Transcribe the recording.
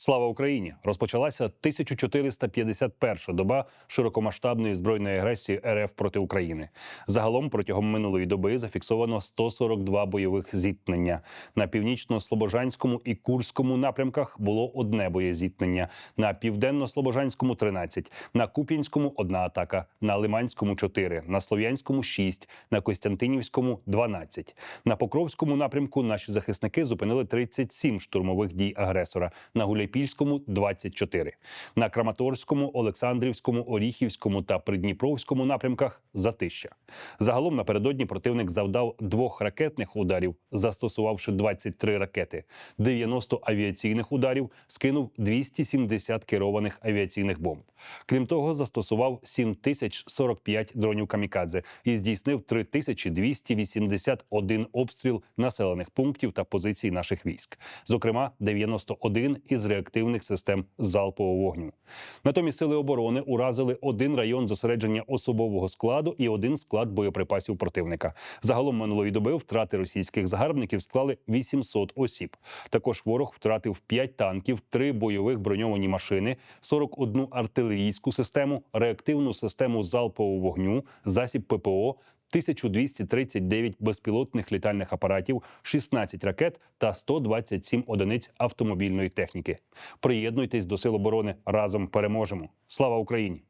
Слава Україні! Розпочалася 1451 доба широкомасштабної збройної агресії РФ проти України. Загалом протягом минулої доби зафіксовано 142 бойових зіткнення. На північно-слобожанському і Курському напрямках було одне боєзіткнення. На південно-слобожанському 13, на Куп'янському одна атака, на Лиманському 4, на Слов'янському 6, на Костянтинівському 12. На Покровському напрямку наші захисники зупинили 37 штурмових дій агресора. На Гуляйпільському 24. На Краматорському, Олександрівському, Оріхівському та Придніпровському напрямках затища. Загалом напередодні противник завдав двох ракетних ударів, застосувавши 23 ракети, 90 авіаційних ударів, скинув 270 керованих авіаційних бомб. Крім того, застосував 7045 дронів камікадзе і здійснив 3281 обстріл населених пунктів та позицій наших військ, зокрема 91 із реактивних систем залпового вогню. Натомість сили оборони уразили один район зосередження особового складу і один склад боєприпасів противника. Загалом минулої доби втрати російських загарбників склали 800 осіб. Також ворог втратив 5 танків, 3 бойових броньовані машини, 41 артилерійську систему, реактивну систему залпового вогню, засіб ППО. 1239 безпілотних літальних апаратів, 16 ракет та 127 одиниць автомобільної техніки. Приєднуйтесь до сил оборони разом переможемо. Слава Україні!